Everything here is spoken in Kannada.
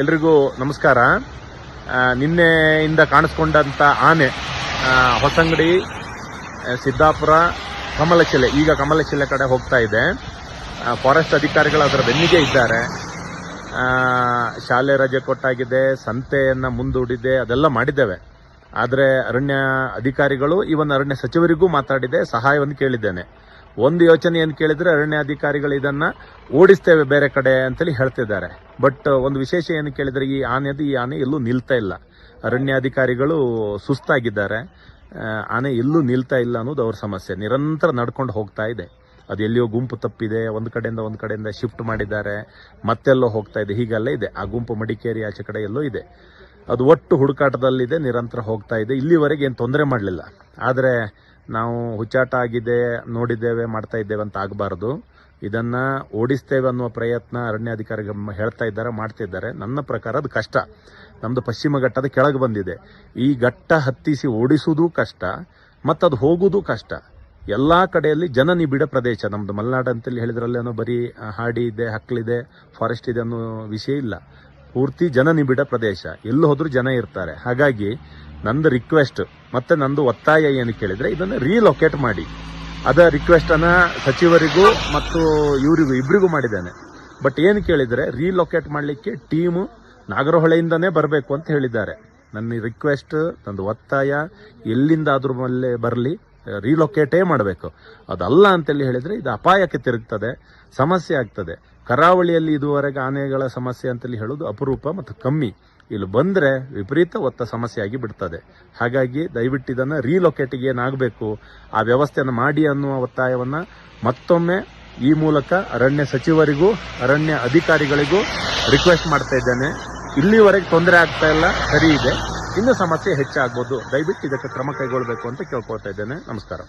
ಎಲ್ರಿಗೂ ನಮಸ್ಕಾರ. ನಿನ್ನೆಯಿಂದ ಕಾಣಿಸ್ಕೊಂಡಂಥ ಆನೆ ಹೊಸಂಗಡಿ ಸಿದ್ದಾಪುರ, ಕಮಲಶಿಲೆ, ಈಗ ಕಮಲಶಿಲೆ ಕಡೆ ಹೋಗ್ತಾ ಇದೆ. ಫಾರೆಸ್ಟ್ ಅಧಿಕಾರಿಗಳು ಅದರ ಬೆನ್ನಿಗೆ ಇದ್ದಾರೆ. ಶಾಲೆ ರಜೆ ಕೊಟ್ಟಾಗಿದೆ, ಸಂತೆಯನ್ನು ಮುಂದೂಡಿದೆ, ಅದೆಲ್ಲ ಮಾಡಿದ್ದೇವೆ. ಆದರೆ ಅರಣ್ಯ ಅಧಿಕಾರಿಗಳು ಇವನ್ ಅರಣ್ಯ ಸಚಿವರಿಗೂ ಮಾತಾಡಿದೆ, ಸಹಾಯವನ್ನು ಕೇಳಿದ್ದೇನೆ. ಒಂದು ಯೋಚನೆ ಏನು ಕೇಳಿದ್ರೆ ಅರಣ್ಯ ಅಧಿಕಾರಿಗಳು ಇದನ್ನ ಓಡಿಸ್ತೇವೆ ಬೇರೆ ಕಡೆ ಅಂತೇಳಿ ಹೇಳ್ತಿದ್ದಾರೆ. ಬಟ್ ಒಂದು ವಿಶೇಷ ಏನು ಕೇಳಿದ್ರೆ ಈ ಆನೆದು ಈ ಆನೆ ಎಲ್ಲೂ ನಿಲ್ತಾ ಇಲ್ಲ. ಅರಣ್ಯ ಅಧಿಕಾರಿಗಳು ಸುಸ್ತಾಗಿದ್ದಾರೆ. ಆನೆ ಎಲ್ಲೂ ನಿಲ್ತಾ ಇಲ್ಲ ಅನ್ನೋದು ಅವ್ರ ಸಮಸ್ಯೆ. ನಿರಂತರ ನಡ್ಕೊಂಡು ಹೋಗ್ತಾ ಇದೆ. ಅದು ಎಲ್ಲಿಯೋ ಗುಂಪು ತಪ್ಪಿದೆ, ಒಂದು ಕಡೆಯಿಂದ ಒಂದು ಕಡೆಯಿಂದ ಶಿಫ್ಟ್ ಮಾಡಿದ್ದಾರೆ, ಮತ್ತೆಲ್ಲೋ ಹೋಗ್ತಾ ಇದೆ. ಹೀಗೆಲ್ಲ ಇದೆ. ಆ ಗುಂಪು ಮಡಿಕೇರಿ ಆಚೆ ಕಡೆ ಎಲ್ಲೋ ಇದೆ. ಅದು ಒಟ್ಟು ಹುಡುಕಾಟದಲ್ಲಿದೆ, ನಿರಂತರ ಹೋಗ್ತಾ ಇದೆ. ಇಲ್ಲಿವರೆಗೆ ಏನು ತೊಂದರೆ ಮಾಡಲಿಲ್ಲ. ಆದರೆ ನಾವು ಹುಚ್ಚಾಟ ಆಗಿದೆ ನೋಡಿದ್ದೇವೆ, ಮಾಡ್ತಾ ಇದ್ದೇವೆ ಅಂತ ಆಗಬಾರ್ದು. ಇದನ್ನ ಓಡಿಸ್ತೇವೆ ಅನ್ನುವ ಪ್ರಯತ್ನ ಅರಣ್ಯಾಧಿಕಾರಿಗಳು ಹೇಳ್ತಾ ಇದ್ದಾರೆ ಮಾಡ್ತಿದ್ದಾರೆ ನನ್ನ ಪ್ರಕಾರ ಅದು ಕಷ್ಟ. ನಮ್ದು ಪಶ್ಚಿಮ ಘಟ್ಟದ ಕೆಳಗೆ ಬಂದಿದೆ. ಈ ಘಟ್ಟ ಹತ್ತಿಸಿ ಓಡಿಸುವುದು ಕಷ್ಟ, ಮತ್ತು ಅದು ಹೋಗುವುದು ಕಷ್ಟ. ಎಲ್ಲಾ ಕಡೆಯಲ್ಲಿ ಜನ ನಿಬಿಡ ಪ್ರದೇಶ. ನಮ್ದು ಮಲೆನಾಡು ಅಂತೇಳಿ ಹೇಳಿದ್ರಲ್ಲೇನೋ ಬರೀ ಹಾಡಿ ಇದೆ ಹಕ್ಕಲಿದೆ ಫಾರೆಸ್ಟ್ ಇದೆ ಅನ್ನೋ ವಿಷಯ ಇಲ್ಲ. ಪೂರ್ತಿ ಜನ ನಿಬಿಡ ಪ್ರದೇಶ. ಎಲ್ಲಿ ಹೋದ್ರೂ ಜನ ಇರ್ತಾರೆ. ಹಾಗಾಗಿ ನಂದು ರಿಕ್ವೆಸ್ಟ್ ಮತ್ತೆ ನಂದು ಒತ್ತಾಯ ಏನು ಕೇಳಿದ್ರೆ ಇದನ್ನ ರೀಲೊಕೇಟ್ ಮಾಡಿ. ಅದ ರಿಕ್ವೆಸ್ಟ್ ಅನ್ನ ಸಚಿವರಿಗೂ ಮತ್ತು ಇವರಿಗೂ ಇಬ್ಬರಿಗೂ ಮಾಡಿದ್ದೇನೆ. ಬಟ್ ಏನು ಕೇಳಿದ್ರೆ ರೀಲೊಕೇಟ್ ಮಾಡಲಿಕ್ಕೆ ಟೀಮು ನಾಗರಹೊಳೆಯಿಂದನೇ ಬರಬೇಕು ಅಂತ ಹೇಳಿದ್ದಾರೆ. ನನ್ನ ರಿಕ್ವೆಸ್ಟ್ ನಂದು ಒತ್ತಾಯ, ಎಲ್ಲಿಂದಾದ್ರೂ ಮೇಲೆ ಬರಲಿ ರೀಲೊಕೇಟೇ ಮಾಡಬೇಕು. ಅದಲ್ಲ ಅಂತೇಳಿ ಹೇಳಿದ್ರೆ ಇದು ಅಪಾಯಕ್ಕೆ ತಿರುಗ್ತದೆ, ಸಮಸ್ಯೆ ಆಗ್ತದೆ. ಕರಾವಳಿಯಲ್ಲಿ ಇದುವರೆಗೆ ಆನೆಗಳ ಸಮಸ್ಯೆ ಅಂತಲೇ ಹೇಳೋದು ಅಪರೂಪ ಮತ್ತು ಕಮ್ಮಿ. ಇಲ್ಲಿ ಬಂದರೆ ವಿಪರೀತ ಒತ್ತ ಸಮಸ್ಯೆ ಆಗಿ ಬಿಡ್ತದೆ. ಹಾಗಾಗಿ ದಯವಿಟ್ಟು ಇದನ್ನು ರೀಲೊಕೇಟಿಗೆ ಏನಾಗಬೇಕು? ಆ ವ್ಯವಸ್ಥೆಯನ್ನು ಮಾಡಿ ಅನ್ನುವ ಒತ್ತಾಯವನ್ನು ಮತ್ತೊಮ್ಮೆ ಈ ಮೂಲಕ ಅರಣ್ಯ ಸಚಿವರಿಗೂ, ಅರಣ್ಯ ಅಧಿಕಾರಿಗಳಿಗೂ ರಿಕ್ವೆಸ್ಟ್ ಮಾಡ್ತಾ ಇದ್ದೇನೆ. ಇಲ್ಲಿವರೆಗೆ ತೊಂದರೆ ಆಗ್ತಾ ಇಲ್ಲ, ಸರಿ ಇದೆ. ಇನ್ನೂ ಸಮಸ್ಯೆ ಹೆಚ್ಚಾಗ್ಬೋದು. ದಯವಿಟ್ಟು ಇದಕ್ಕೆ ಕ್ರಮ ಕೈಗೊಳ್ಳಬೇಕು ಅಂತ ಕೇಳ್ಕೊಳ್ತಾ ಇದ್ದೇನೆ. ನಮಸ್ಕಾರ.